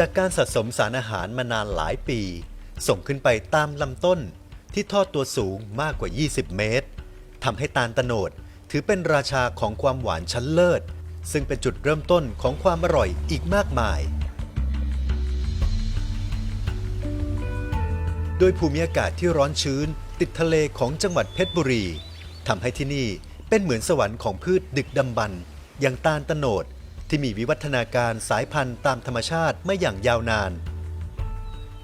จากการสะสมสารอาหารมานานหลายปี ส่งขึ้นไปตามลำต้นที่ทอดตัวสูงมากกว่า 20 เมตรทำให้ตาลตโนดถือเป็นราชาของความหวานชั้นเลิศ ซึ่งเป็นจุดเริ่มต้นของความอร่อยอีกมากมาย โดยภูมิอากาศที่ร้อนชื้น ติดทะเลของจังหวัดเพชรบุรีทำให้ที่นี่เป็นเหมือนสวรรค์ของพืชดึกดำบรรพ์อย่างตาลตโนด ที่มีวิวัฒนาการสายพันธุ์ตามธรรมชาติไม่อย่างยาวนาน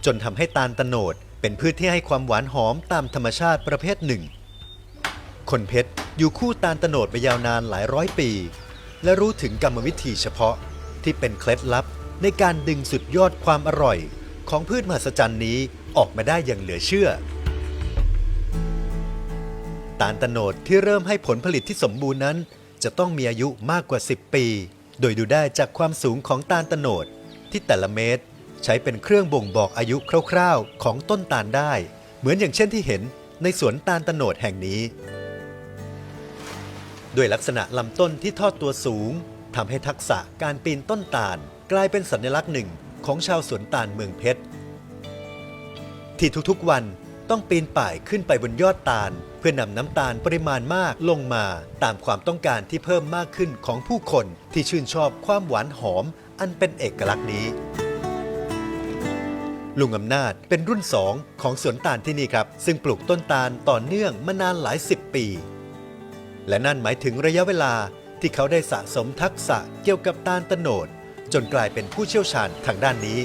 จนทำให้ตาลตะโนดเป็นพืชที่ให้ความหวานหอมตามธรรมชาติประเภทหนึ่ง คนเพชรอยู่คู่ตาลตะโนดไปยาวนานหลายร้อยปี และรู้ถึงกรรมวิธีเฉพาะที่เป็นเคล็ดลับในการดึงสุดยอดความอร่อย ของพืชมหัศจรรย์นี้ออกมาได้อย่างเหลือเชื่อ ตาลตะโนดที่เริ่มให้ผลผลิตที่สมบูรณ์นั้น จะต้องมีอายุมากกว่า 10 ปี โดยดูได้จากความสูงของตาลตโนดที่แต่ละเม็ดใช้เป็นเครื่องบ่งบอกอายุคร่าวๆ ของต้นตาลได้ เหมือนอย่างเช่นที่เห็นในสวนตาลตโนดแห่งนี้ ด้วยลักษณะลำต้นที่ทอดตัวสูงทำให้ทักษะการปีนต้นตาลกลายเป็นสัญลักษณ์หนึ่งของชาวสวนตาลเมืองเพชร ที่ทุกๆวันต้องปีนป่ายขึ้นไปบนยอดตาล เพื่อนำน้ำตาลปริมาณมากลงมา ตามความต้องการที่เพิ่มมากขึ้นของผู้คนที่ชื่นชอบความหวานหอม อันเป็นเอกลักษณ์นี้ ลุงอำนาจเป็นรุ่นสองของสวนตาลที่นี่ครับ ซึ่งปลูกต้นตาลต่อเนื่องมานานหลายสิบปี และนั่นหมายถึงระยะเวลาที่เขาได้สะสมทักษะเกี่ยวกับตาลตโนดจนกลายเป็นผู้เชี่ยวชาญทางด้านนี้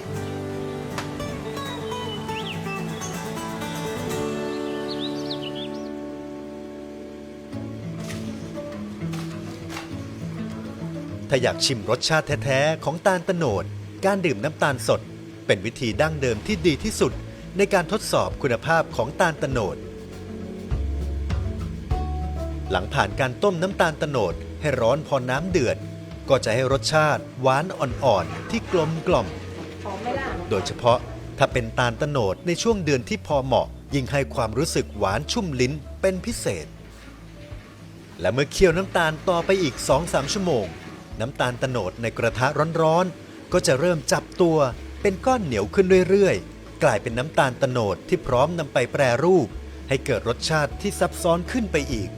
ถ้าอยากชิมรสชาติแท้ๆ ของตาลตะโนด การดื่มน้ำตาลสด เป็นวิธีดั้งเดิมที่ดีที่สุด ในการทดสอบคุณภาพของตาลตะโนด หลังผ่านการต้มน้ำตาลตะโนดให้ร้อนพอน้ำเดือด ก็จะให้รสชาติหวานอ่อนๆ ที่กลมกล่อม โดยเฉพาะถ้าเป็นตาลตะโนดในช่วงเดือนที่พอเหมาะ ยิ่งให้ความรู้สึกหวานชุ่มลิ้นเป็นพิเศษ และเมื่อเคี่ยวน้ำตาลต่อไปอีก 2-3 ชั่วโมง น้ำตาลตะโนดในกระทะร้อนๆ ก็จะเริ่มจับตัวเป็นก้อนเหนียวขึ้นเรื่อยๆ กลายเป็นน้ำตาลตะโนดที่พร้อมนำไปแปรรูป ให้เกิดรสชาติที่ซับซ้อนขึ้นไปอีก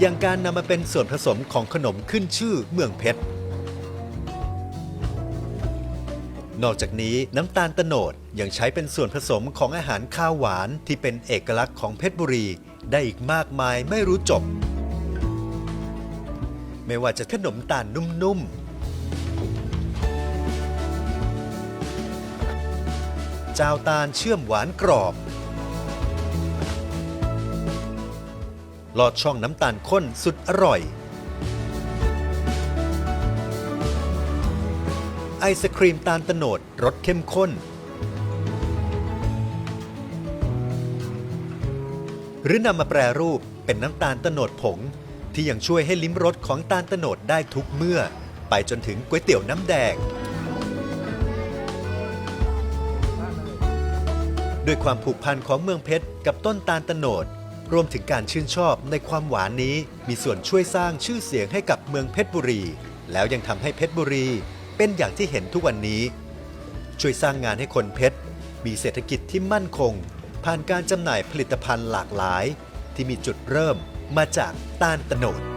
อย่างการนำมาเป็นส่วนผสมของขนมขึ้นชื่อเมืองเพชร นอกจากนี้น้ำตาลตะโนดยังใช้เป็นส่วนผสมของอาหารข้าวหวานที่เป็นเอกลักษณ์ของเพชรบุรี ได้อีกมากมายไม่รู้จบ ไม่ว่าจะขนมตาลนุ่มๆจ้าตาลเชื่อมหวานกรอบ ลอดช่องน้ำตาลข้นสุดอร่อย ไอศครีมตาลตโนดรสเข้มข้น หรือนำมาแปรรูปเป็นน้ำตาลตโนดผง ที่ยังช่วยให้ลิ้มรสของตาลตโนดได้ทุกเมื่อ ไปจนถึงก๋วยเตี๋ยวน้ำแดง ด้วยความผูกพันของเมืองเพชรกับต้นตาลตโนด รวมถึงการชื่นชอบในความหวานนี้ มีส่วนช่วยสร้างชื่อเสียงให้กับเมืองเพชรบุรี แล้วยังทำให้เพชรบุรี เป็นอย่างที่เห็นทุกวันนี้ ช่วยสร้างงานให้คนเพชร มีเศรษฐกิจที่มั่นคง ผ่านการจำหน่ายผลิตภัณฑ์หลากหลาย ที่มีจุดเริ่ม มาจากตาลตโนด